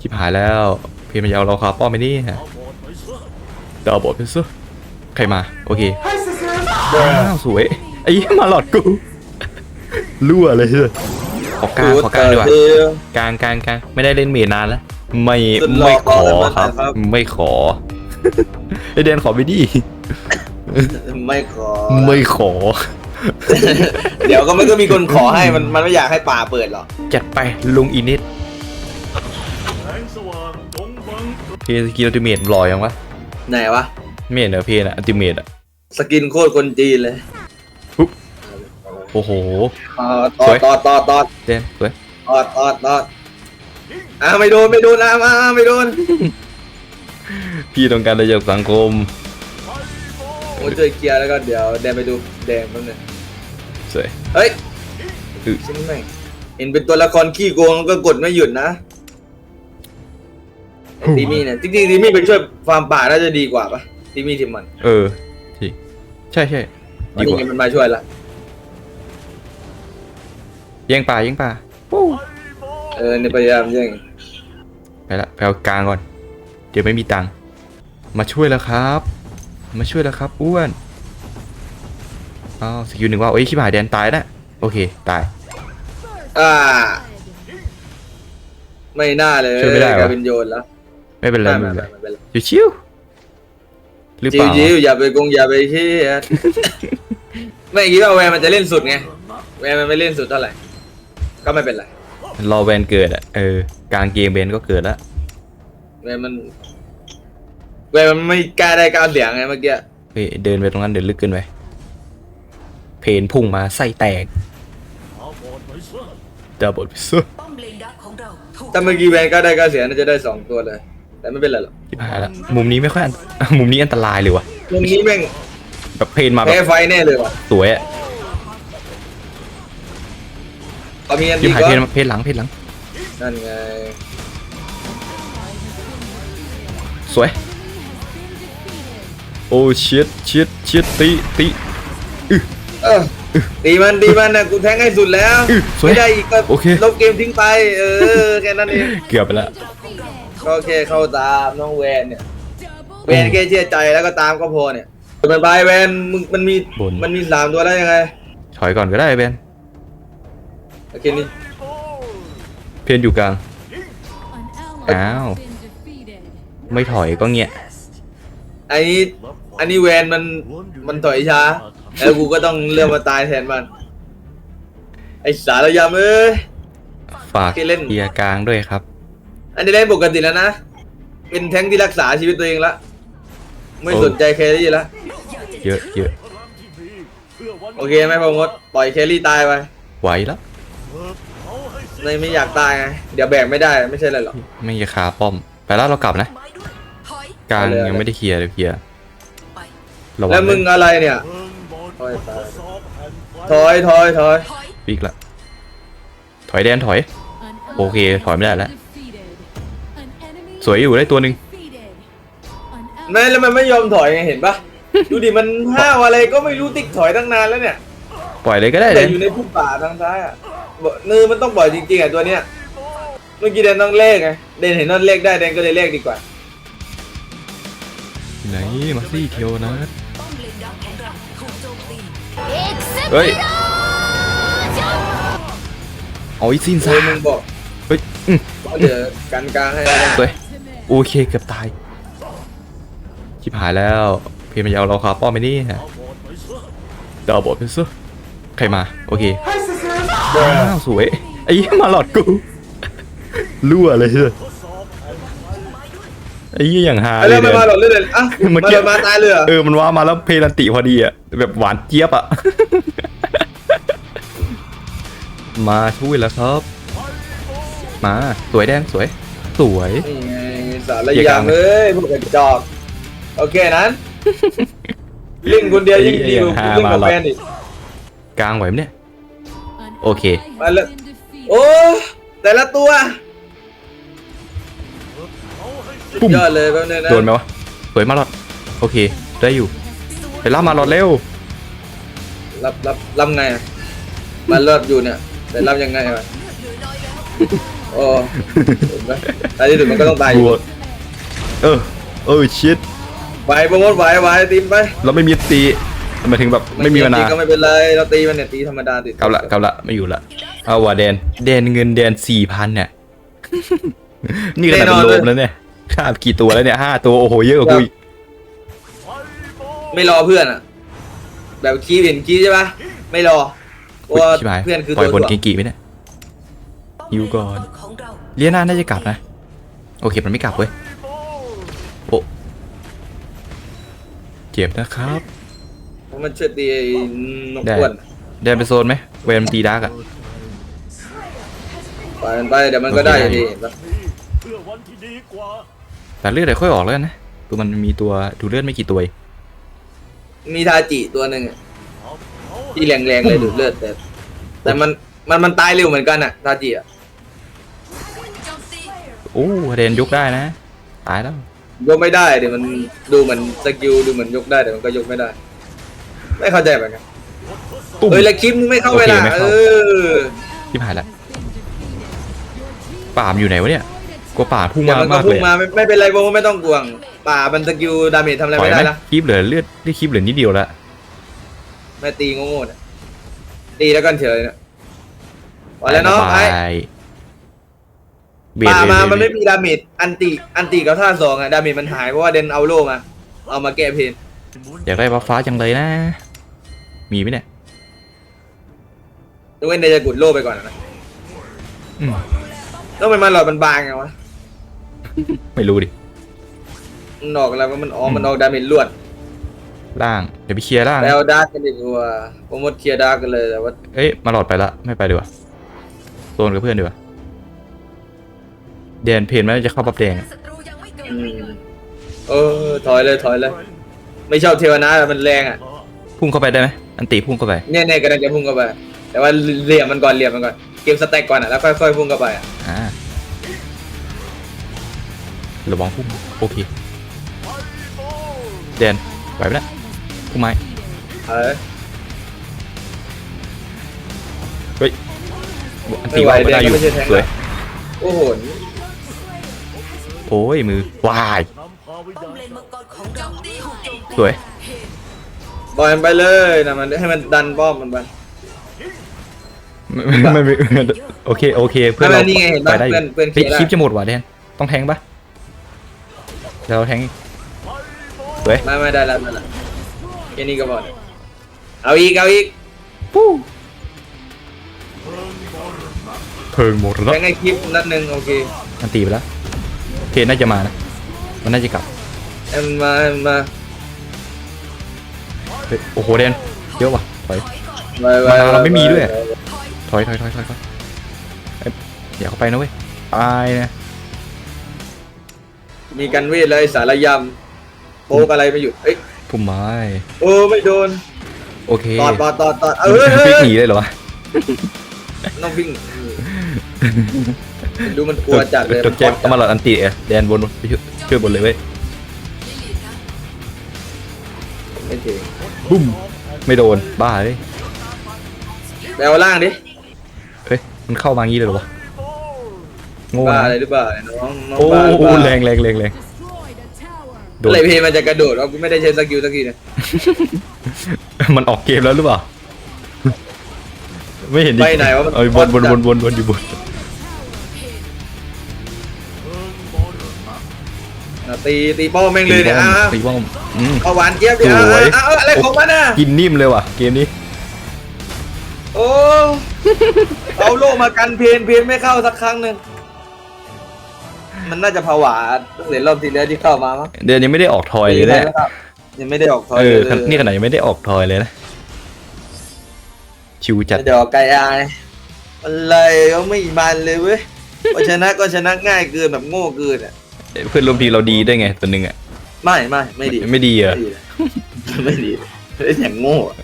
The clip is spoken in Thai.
ชิบหายแล้วเพนมันจะเอาเราคาป้อมไปนี่ฮะดาวบอดเพนซ์ใครมา โอเคว้าวสวยไอ้เหี้ยมาหลอดกูรั่วเลยเฮ้ยขอกลางขอกลางดีกว่าเออกลางกลางกลางไม่ได้เล่นเมดนานแล้วไม่สุดหล่อไม่ขอบอกเลยครับครับ ไม่ขอไอเดนขอไปดิไม่ขอไม่ขอ เดี๋ยวก็ไม่ก็มีคนขอให้มันมันไม่อยากให้ป่าเปิดหรอกจัดไปลุงอินิด เพนสกิลอัลติเมทลอยยังวะไหนวะไม่เห็นเหรอเพนอะอัลติเมทอะสกินโคตรคนจีนเลยโอ้โหอ่าตอสดวยตอดตอดตอดเดนสวยตอดตอดตอดอ่าไม่โดนไม่โดนอะมาไม่โดนพี่ต้องการอะไรจากสังคมผมช่วยเคลียร์แล้วก็เดี๋ยวแดนไปดูแดงแป๊บนึงสวยเฮ้ยอือชิ้นแม่งเห็นเป็นตัวละครขี้โกงก็กดไม่หยุดนะ ไอ้ทีมี่เนี่ยจริงๆทีมี่ไปช่วยฟาร์มป่าน่าจะดีกว่าปะทีมี่ทีมมันเออที่ใช่ใช่ดีวันกนี้ว่ามันมาช่วยละแย่งป่าแย่งป่าปู้เออเนี่ยพยายามแย่งไปละไปเอากลางก่อน เดี๋ยวไม่มีตังค์มาช่วยแล้วครับ มาช่วยแล้วครับอ้วนอ้าวสกิลหนึ่งว่าเอ้ยชิบหายแดนตายนะโอเคตาย อ่า ไม่น่าเลยช่วยไม่ได้วะกลายเป็นโยนแล้ว ไม่เป็นไรไม่ไม่ไม่เป็นไรไม่เป็นไรชิวๆหรือจิเปวล่าจิวอย่าไปกงอย่าไปเชี่ยไม่คิดว่าแวร์มันจะเล่นสุดไง แวร์มันไม่เล่นสุดเท่าไหร่ ก็ไม่เป็นไร รอแวนเกิดอะเออกลางเกมเบนก็เกิดแล้วแวร์มัน แวร์มันไม่กล้าได้ก้าวเสียงไงเมื่อกี้ เฮ้ยเดินไปตรงนั้นเดินลึกเกินไปเพนพุ่งมาไส้แตกดับเบิลพิซซ่าป้อมเลนดักของเราถูกถ้าเมื่อกี้แวร์ก็ได้ก้าวเสียงน่าจะได้สองตัวเลย แต่ไม่เป็นไรหรอกชิบหายละมุมนี้ไม่ค่อยอัน มุมนี้อันตรายเลยวะตรงนี้แม่งแบบเพนมาแบแพ้บไฟแน่เลยว่ะสวยอะเอามีอันชิดีบหายก็เพนเพนหลังเพนหลัง นั่นไงสวย โอ้ชิดชิดชิดตีตี เออตีมันตีมันนะกูแทงให้สุดแล้ว อื้อสวยไม่ได้อีกก็โอเค ลบเกมทิ้งไป เออแค่นั้นเองเกือบไปแล้ว ก็แค่เข้าตามน้องแวนเนี่ย แวนแค่เชื่อใจแล้วก็ตามก็พอเนี่ยมันไปแวนมึงมันมีบนมันมีสามตัวแล้วยังไงถอยก่อนก็ได้เบนโอเคนี่ เพนอยู่กลาง อ้าว ไม่ถอยก็เงี้ย อันนี้อันนี้แวนมันมันถอยช้าแล้วกูก็ต้องเลือกมาตายแทนมัน ไอสารยำเอ้ย ฝากโอเคเล่น เกียร์กลางด้วยครับ อันนี้เล่นปกติแล้วนะ เป็นแท้งที่รักษาชีวิตตัวเองละ ไม่โอ้สนใจแครี่ละ เยอะเยอะโอเคไหมพอมดปล่อยแครี่ตายไป ไหวแล้วในไม่อยากตายไง เดี๋ยวแบกไม่ได้ไม่ใช่อะไรหรอก ไม่อยาคาป้อม ไปแล้วเรากลับนะไม้ด้วยถอยกลางเอาเลยยังไม่ได้เคลียร์เลยเคลียร์ไประวังแล้วมึงนะอะไรเนี่ยถอยตายถอยถอยถอยถอยปีกละ ถอยแดนถอย โอเค ถอยไม่ได้แล้ว สวยอยู่ได้ตัวหนึ่งไม่แล้วมันไม่ยอมถอยไงเห็นปะ ดูดิมันห้าวอะไรก็ไม่รู้ติ๊กถอยตั้งนานแล้วเนี่ยปล่อยเลยก็ได้แต่แดนอยู่ในพุ่มป่าทางซ้ายอะบอกเนื้อมันต้องปล่อยจริงๆอะตัวเนี้ยเมื่อกี้เดนต้องเลขไงเดนเห็นนั่นเลขได้เดนก็เลยเลขดีกว่า ไหนมาซี่เทียวนะป้อมเลนดักของเราถูกโจมตีเฮ้ยเอาอีซินโอ้ซ่ายมึงบอก เฮ้ยอืมว่าเดี๋ยวกันกลางให้นะสวยโอเคเกือบตายชิบหายแล้วเพนมันจะเอาเราคาป้อมไปนี่ฮะดาวบอดเพนซ์ใครมา โอเคว้าวสวยไอ้เหี้ยมาหลอดกูรั่วเลยเฮ้ยไอ้เหี้ยอย่างฮาเอาเลเรื่ยองเนี่มายมาหลอดเรื่อยๆอะเมื่มาอหกี้ลอดมาตายเลยเหรอเออมันว่ามาแล้วเพลันติพอดีอะแบบหวานเจี๊ยบอะ มาช่วยแล้วครับ มาสวยแดงสวย สวย นี่ไงสารยามเอ้ยพวกกระจอกโอเคนั้นเล่นคนเดียวยิ่งดีกว่าหาเล่นมากับหรอแฟนอีกกลางไหวไหมเนี่ย โอเค มาเลยโอ้แต่ละตัวปุ้มยอดเลยแป๊บนึงนะโดนไหมวะสวยมาหลอดโอเค ได้อยู่ไปล่ามาหลอดเร็วรับรับรับไงอะมันรอดอยู่เนี่ยแต่รับยังไงวะ โอ้เห็นไหมท้ายที่สุดมันก็ต้องตายอบยู่วกเออเออชิดไหวโปรโมทไหวไหวตีมไปเราไม่มีตีหมายถึงแบบไม่มีมานาตีก็ไม่เป็นไรเราตีมันเนี่ยตีธรรมดาติดเกาละเกาละไม่อยู่ละเอาว่ะแดนแดนเงินแดนสี่พันเนี่ย นี่ขนาดเป็นโลมแล้วเนี่ยค่าบกี่ตัวแล้วเนี่ยห้าตัวโอ้โหเยอะกว่ากูอีกไม่รอเพื่อนอะ แบบคีย์เห็นคีย์ใช่ปะไม่รอเพราะว่าชิบหายเพื่อนคือปล่อยบนตัวเกงกีไหมเนี่ย อยู่ก่อนของเราเลียน่าน่าจะกลับนะ โอเคมันไม่กลับเว้ยโอ้เจ็บนะครับเพราะมันช่วยตีไอ้นกได้อ้วนแดนไปโซนไหมเวรมันตีดาร์กอะปล่อยมันไปเดี๋ยวมันก็ได้อยู่ดีเพื่อวันที่ดีกว่าแต่เลือดเดี๋ยวค่อยออกแล้วกันนะตัวมันมีตัวดูเลือดไม่กี่ตัวเองมีทาจิตัวหนึ่งอะที่แรงๆเลยดูดเลือดแต่ แต่มันมันมันตายเร็วเหมือนกันอะทาจิอะโจมตีโอ้แดนยกได้นะ ตายแล้ว ยกไม่ได้เดี๋ยวมันดูเหมือนสกิลดูเหมือนยกได้แต่มันก็ยกไม่ได้ ไม่เข้าใจเหมือนกันตุ้มเอ้ยแล้วคลิปมึงไม่เข้าเวลาโอเคไม่เอเข้าอที่ผ่านละป่ามอยู่ไหนวะเนี่ยกลัวป่าพุ่งเดี๋ยวมามันก็มากพุ่เลงยมาไม่ไม่เป็นไรโบไม่ต้องกลัวงป่ามันสกิลดาเมจทำอะไรปล่อยไม่ไหมได้ละคลิปเหลือเลือดที่คลิปเหลือนิดเดียวละแม่ตีโง่ๆเนี่ยตีแล้วกันเฉยเนี่ยพอแล้วเนาะสไอ้บาย เบียดป่ามาเบียดมันเบีไม่ยดมีดาเมจ อันติ อันติกับท่าสองอะดาเมจมันหายเพราะว่าเดนเอาโล่มา เอามาแก้เพนอยากได้บัฟฟ้าจังเลยนะ มีไหมเนี่ยยกเว้นเดนจะกุดโล่ไปก่อนนะอืมต้องเป็นมันหลอดมันบางไงวะไม่รู้ดิ มันออกอะไรวะมันออกมันออกดาเมจลวด ล่าง เดี๋ยวไปเคลียร์ล่างแล้นะวดาร์กกันดีกว่าโปรโมทเคลียร์ดาร์กกันเลยแต่ว่าเอ้ย มาหลอดไปละ ไม่ไปดีกว่าโซนกับเพื่อนดีกว่า แดนเพนมันจะเข้าบัฟแดงอะศัตรูยังไม่เกิดอืมเออถอยเลยถอยเลย ไม่ชอบเทวนาแต่มันแรงอะพุ่งเข้าไปได้ไหมอันตีพุ่งเข้าไปเนี่ยเนี่ยกำลังจะพุ่งเข้าไป แต่ว่าเหลี่ยมมันก่อนเหลี่ยมมันก่อนเกมสแต็กก่อนอะแล้วค่อยๆพุ่งเข้าไปอะอ่าระวังพุ่งโอเคแดนไหวไหมเนะพุ่งไม้เออเฮ้ยอันตีว่าไม่ได้อยู่ไม่ไหวแดงก็ไม่ใช่แทงสวยโอ้โห โอ้ยมือวายนำพาวิญป้อญามณเลนมังกรของเราถูกโจมตีสวยปล่อยมันไปเลยนะมันให้มันดันป้อมมันไปไม่ไม่ไม่ไม่โอเคโอเคเพื่อนเราไม่ไม่นี่ไงเห็นไปปะได้อยู่เพื่อนเพื่อนเฮ้ยเคลียร์ได้คลิปจะหมดว่ะแดนต้องแทงปะเดี๋ยวเราแทงสวยไม่ไม่ได้แล้วได้แล้วแค่นี้ก็พอเอาอีกเอาอีกปู้เพิงหมดแล้วแทงไอ้คลิปนัดหนึ่งโอเคมันตีไปแล้ว เพนน่าจะมานะ มันน่าจะกลับให้มันมาให้มันมาเฮ้ยโอ้โหแดนเยอะว่ะถอยไปไปมาเราไม่มีด้วยไปถอยถอยถอยถอยถอยเอ้ยอย่าเข้าไปนะเว้ยตายนะมีกันเวทเลยสารยำโป๊กอะไรไม่หยุดเอ้ยพุ่มไม้โอ้ไม่โดนโอเคตอดตอดตอดตอดเอมันอเฮ้ยฟิกเฮ้ยหนีเลยเหรอวะน้องพิง ดูมันกลัวจัดเลยตกใจเอามาหลอดอันตีเอะแดนบนไปช่วยช่วยบนเลยเว้ยไม่ถึงบุ้มไม่โดนบ้าเลยไปเอาล่างดิเฮ้ยมันเข้ามางี้เลยเหรอวะโง่บ้านะอะไรหรือเปล่าน้องน้องโอ้บ้าหรือโหเปล่าแรงแรงแรงแรงโดน อะไรเพลมันจะกระโดดว่ากูไม่ได้ใช้สกิลสักทีนะมันออกเกมแล้วหรือเปล่า ไม่เห็นดิไปไหนวะมันเอ้ยบนบนบนบนบนอยู่บน อะตีตีป้อมแม่งเลยเนี่ยตีอ้าป้อมตีป้อมอืม เอาหวานเจี๊ยบดิสอ้าววยอ้าวอะไรของมันอะกินนิ่มเลยว่ะเกมนี้ โอ้เอาโล่มากันเพนเพนไม่เข้าสักครั้งหนึ่งมันน่าจะผวาตั้งแต่รอบที่แล้วที่เข้ามามั้งเดือนยังไม่ได้ออกทอยเลยเนี่ยยังไม่ได้ออกทอยเออเลยนี่ขนาดยังไม่ได้ออกทอยเลยนะ ชิวจัด เดี๋ยวไก่อายอะไรก็ไม่มันเลยเว้ยพอชนะก็ชนะง่ายเกินแบบโง่เกินอะ เพื่อนร่วมทีมเราดีได้วยไงตัวหนึ่งอะไม่ไม่ไม่ดีไม่ดีเหรอไม่ดีไม่ดีเล่นอย่างโง่อะ